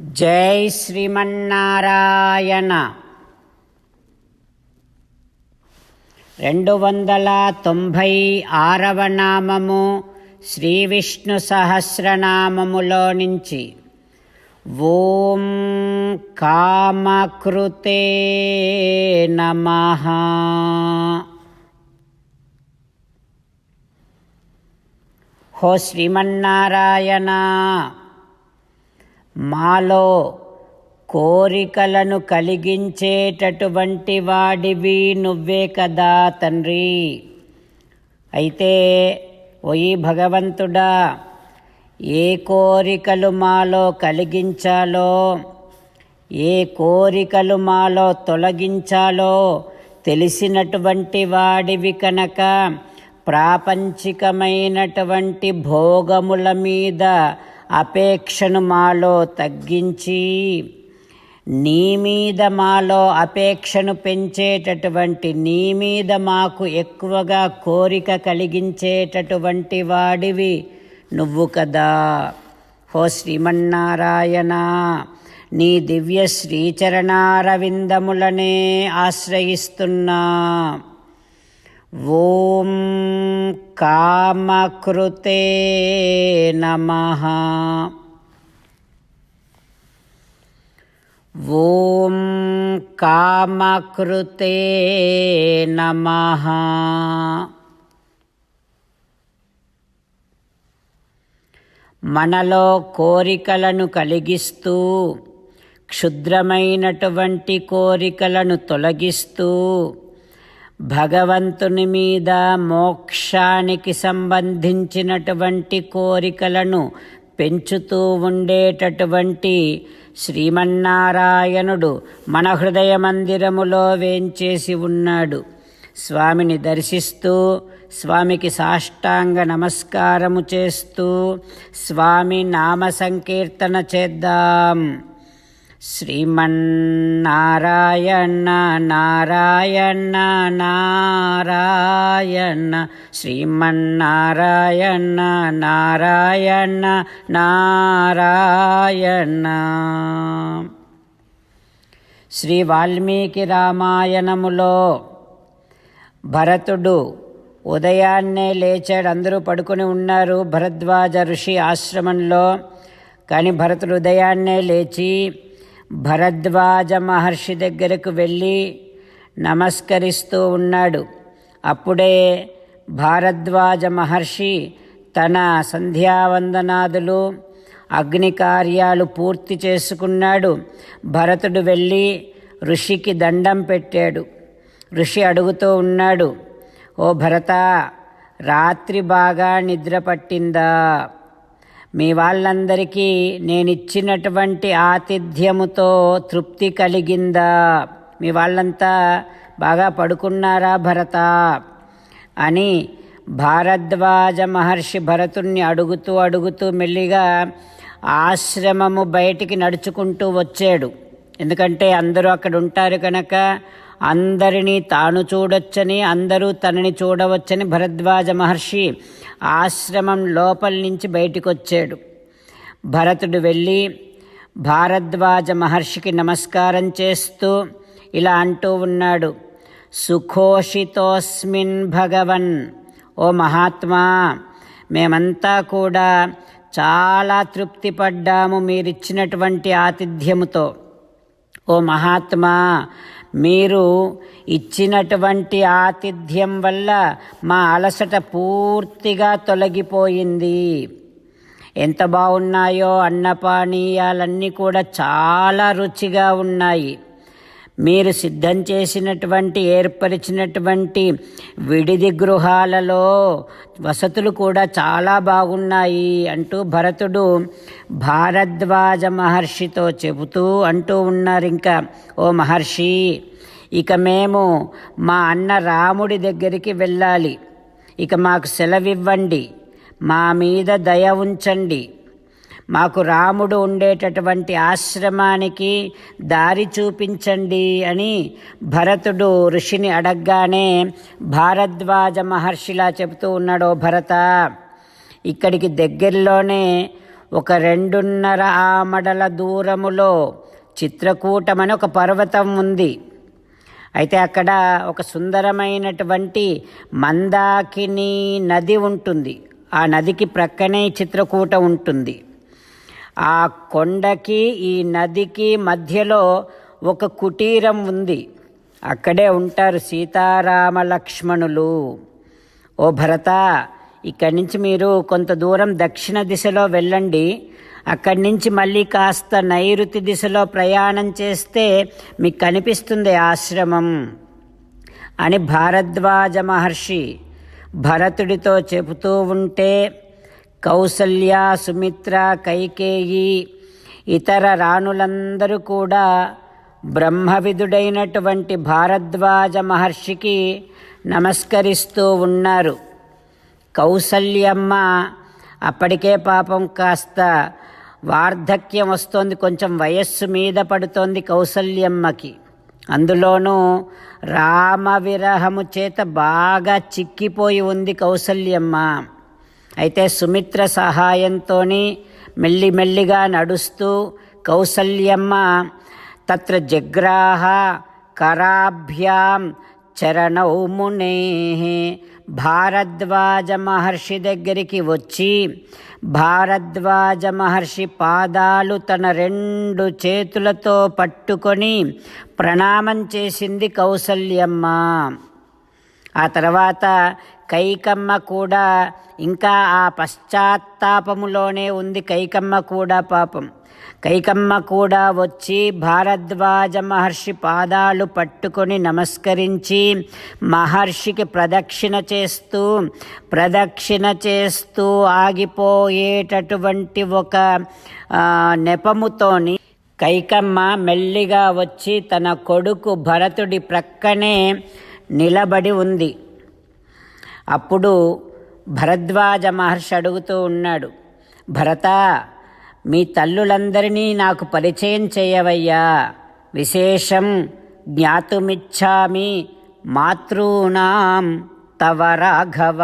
జై శ్రీమన్నారాయణ. రెండు వందల తొంభై ఆరవ నామము శ్రీ విష్ణు సహస్రనామములో నుంచి. ఓం కామకృతే నమ. హో శ్రీమన్నారాయణ. మాలో కోరికలను కలిగించేటటువంటి వాడివి నువ్వే కదా తండ్రి. అయితే ఓయి భగవంతుడా ఏ కోరికలు మాలో కలిగించాలో ఏ కోరికలు మాలో తొలగించాలో తెలిసినటువంటి వాడివి కనుక ప్రాపంచికమైనటువంటి భోగముల మీద అపేక్షను మాలో తగ్గించి నీ మీద మాలో అపేక్షను పెంచేటటువంటి నీ మీద మాకు ఎక్కువగా కోరిక కలిగించేటటువంటి వాడివి నువ్వు కదా. హో శ్రీమన్నారాయణ నీ దివ్య శ్రీచరణారవిందములనే ఆశ్రయిస్తున్నా. ఓం కామకృతే నమ. ఓం కామకృతే నమ. మనలో కోరికలను కలిగిస్తూ క్షుద్రమైనటువంటి కోరికలను తొలగిస్తూ భగవంతుని మీద మోక్షానికి సంబంధించినటువంటి కోరికలను పెంచుతూ ఉండేటటువంటి శ్రీమన్నారాయణుడు మన హృదయ మందిరములో వేంచేసి ఉన్నాడు. స్వామిని దర్శిస్తూ స్వామికి సాష్టాంగ నమస్కారము చేస్తూ స్వామి నామ సంకీర్తన చేద్దాం. శ్రీమన్నారాయణ నారాయణ నారాయణ శ్రీమన్నారాయణ నారాయణ నారాయణ శ్రీ వాల్మీకి రామాయణములో భరతుడు ఉదయాన్నే లేచాడు అందరూ పడుకొని ఉన్నారు. భరద్వాజ ఋషి ఆశ్రమంలో. కానీ భరతుడు ఉదయాన్నే లేచి భరద్వాజ మహర్షి దగ్గరకు వెళ్ళి నమస్కరిస్తూ ఉన్నాడు. అప్పుడే భారద్వాజ మహర్షి తన సంధ్యావందనాదులు అగ్ని కార్యాలు పూర్తి చేసుకున్నాడు. భరతుడు వెళ్ళి ఋషికి దండం పెట్టాడు. ఋషి అడుగుతూ ఉన్నాడు ఓ భరత రాత్రి బాగా నిద్ర పట్టిందా? మీ వాళ్ళందరికీ నేనిచ్చినటువంటి ఆతిథ్యముతో తృప్తి కలిగిందా? మీ వాళ్ళంతా బాగా పడుకున్నారా భరత? అని భారద్వాజ మహర్షి భరతుణ్ణి అడుగుతూ అడుగుతూ మెల్లిగా ఆశ్రమము బయటికి నడుచుకుంటూ వచ్చాడు. ఎందుకంటే అందరూ అక్కడ ఉంటారు కనుక అందరినీ తాను చూడొచ్చని అందరూ తనని చూడవచ్చని భరద్వాజ మహర్షి ఆశ్రమం లోపల నుంచి బయటికొచ్చాడు. భరతుడు వెళ్ళి భారద్వాజ మహర్షికి నమస్కారం చేస్తూ ఇలా అంటూ ఉన్నాడు. సుఖోషితోస్మిన్ భగవన్. ఓ మహాత్మా మేమంతా కూడా చాలా తృప్తి పడ్డాము మీరిచ్చినటువంటి ఆతిథ్యముతో. ఓ మహాత్మా మీరు ఇచ్చినటువంటి ఆతిథ్యం వల్ల మా అలసట పూర్తిగా తొలగిపోయింది. ఎంత బాగున్నాయో అన్నపానీయాలన్నీ కూడా చాలా రుచిగా ఉన్నాయి. మీరు సిద్ధం చేసినటువంటి ఏర్పరిచినటువంటి విడిది గృహాలలో వసతులు కూడా చాలా బాగున్నాయి అంటూ భరతుడు భారద్వాజ మహర్షితో చెబుతూ అంటూ ఉన్నారు. ఇంకా ఓ మహర్షి ఇక మేము మా అన్న రాముడి దగ్గరికి వెళ్ళాలి. ఇక మాకు సెలవివ్వండి. మా మీద దయ ఉంచండి. మాకు రాముడు ఉండేటటువంటి ఆశ్రమానికి దారి చూపించండి అని భరతుడు ఋషిని అడగగానే భారద్వాజ మహర్షిలా చెబుతూ ఉన్నాడు భరత ఇక్కడికి దగ్గరలోనే ఒక రెండున్నర ఆమడల దూరములో చిత్రకూటమని ఒక పర్వతం ఉంది. అయితే అక్కడ ఒక సుందరమైనటువంటి మందాకిని నది ఉంటుంది. ఆ నదికి ప్రక్కనే చిత్రకూట ఉంటుంది. ఆ కొండకి ఈ నదికి మధ్యలో ఒక కుటీరం ఉంది. అక్కడే ఉంటారు సీతారామ లక్ష్మణులు ఓ భరత ఇక్కడి నుంచి మీరు కొంత దూరం దక్షిణ దిశలో వెళ్ళండి. అక్కడి నుంచి మళ్ళీ కాస్త నైరుతి దిశలో ప్రయాణం చేస్తే మీకు కనిపిస్తుంది ఆశ్రమం అని భారద్వాజ మహర్షి భరతుడితో చెబుతూ ఉంటే కౌసల్య సుమిత్ర కైకేయి ఇతర రాణులందరూ కూడా బ్రహ్మవిధుడైనటువంటి భారద్వాజ మహర్షికి నమస్కరిస్తూ ఉన్నారు. కౌసల్యమ్మ. అప్పటికే పాపం కాస్త వార్ధక్యం వస్తోంది కొంచెం వయస్సు మీద పడుతోంది కౌసల్యమ్మకి. అందులోనూ రామ విరహము చేత బాగా చిక్కిపోయి ఉంది కౌసల్యమ్మ. అయితే సుమిత్ర సహాయంతో మెల్లిమెల్లిగా నడుస్తూ కౌసల్యమ్మ తత్ర జగ్రాహ కరాభ్యాం చరణౌ మునే భారద్వాజ మహర్షి దగ్గరికి వచ్చి భారద్వాజ మహర్షి పాదాలు తన రెండు చేతులతో పట్టుకొని ప్రణామం చేసింది కౌసల్యమ్మ. ఆ తర్వాత కైకమ్మ కూడా ఇంకా ఆ పశ్చాత్తాపములోనే ఉంది కైకమ్మ కూడా పాపం. కైకమ్మ కూడా వచ్చి భారద్వాజ మహర్షి పాదాలు పట్టుకొని నమస్కరించి మహర్షికి ప్రదక్షిణ చేస్తూ ప్రదక్షిణ చేస్తూ ఆగిపోయేటటువంటి ఒక నెపముతోని కైకమ్మ మెల్లిగా వచ్చి తన కొడుకు భరతుడి ప్రక్కనే నిలబడి ఉంది. అప్పుడు భరద్వాజ మహర్షి అడుగుతూ ఉన్నాడు భరత మీ తల్లులందరినీ నాకు పరిచయం చేయవయ్యా. విశేషం జ్ఞాతుమిచ్చామి మాతృనాం తవ రాఘవ.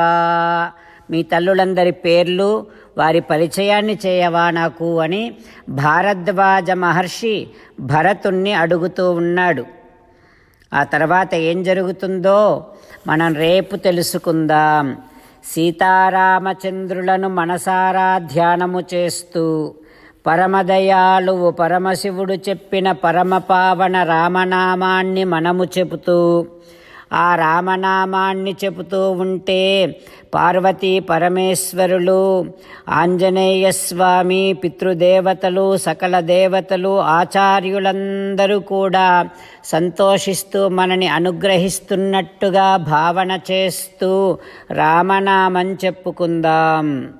మీ తల్లులందరి పేర్లు వారి పరిచయాన్ని చేయవా నాకు అని భారద్వాజ మహర్షి భరతుణ్ణి అడుగుతూ ఉన్నాడు. ఆ తర్వాత ఏం జరుగుతుందో మనం రేపు తెలుసుకుందాం. సీతారామచంద్రులను మనసారా ధ్యానము చేస్తూ పరమదయాళువు పరమశివుడు చెప్పిన పరమపావన రామనామాన్ని మనము చెబుతూ ఆ రామనామాన్ని చెబుతూ ఉంటే పార్వతీ పరమేశ్వరులు ఆంజనేయ స్వామి పితృదేవతలు సకల దేవతలు ఆచార్యులందరూ కూడా సంతోషిస్తూ మనని అనుగ్రహిస్తున్నట్టుగా భావన చేస్తూ రామనామం చెప్పుకుందాం.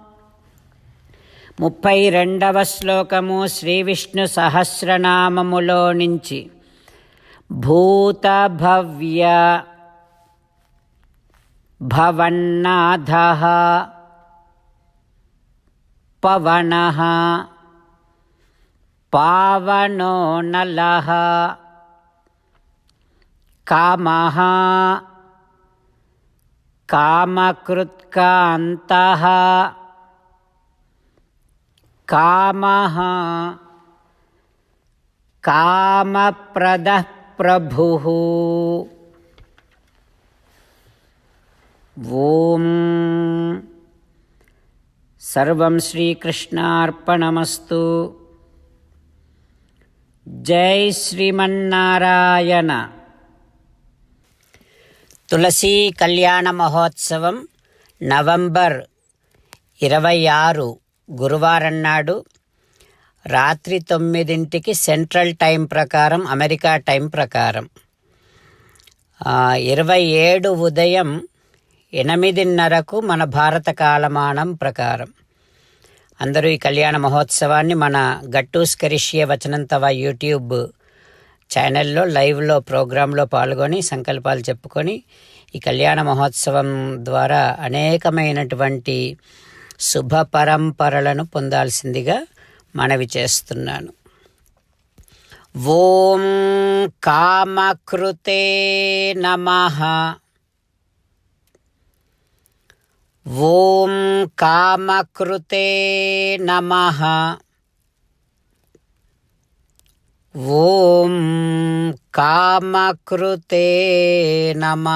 ముప్పై రెండవ శ్లోకము శ్రీ విష్ణు సహస్రనామములో నుంచి. భూత భవ్య భవన్నాథ పవన పావనో నల కామ కామకృత్కాంత కామః. కామప్రదः ప్రభుः. ఓం సర్వం శ్రీకృష్ణార్పణమస్తు. జై శ్రీమన్నారాయణ. తులసీ కళ్యాణ మహోత్సవం నవంబర్ ఇరవై ఆరు. గురువారం నాడు రాత్రి తొమ్మిదింటికి సెంట్రల్ టైం ప్రకారం అమెరికా టైం ప్రకారం. ఇరవై ఏడు ఉదయం ఎనిమిదిన్నరకు మన భారత కాలమానం ప్రకారం. అందరూ ఈ కళ్యాణ మహోత్సవాన్ని మన గట్టూస్ కరిష్య వచనం యూట్యూబ్ ఛానల్లో లైవ్లో ప్రోగ్రాంలో పాల్గొని సంకల్పాలు చెప్పుకొని ఈ కళ్యాణ మహోత్సవం ద్వారా అనేకమైనటువంటి శుభ పరంపరలను పొందాల్సిందిగా మనవి చేస్తున్నాను. ఓం కామకృతే నమ. ఓం కామకృతే నమ. ఓం కామకృతే నమ.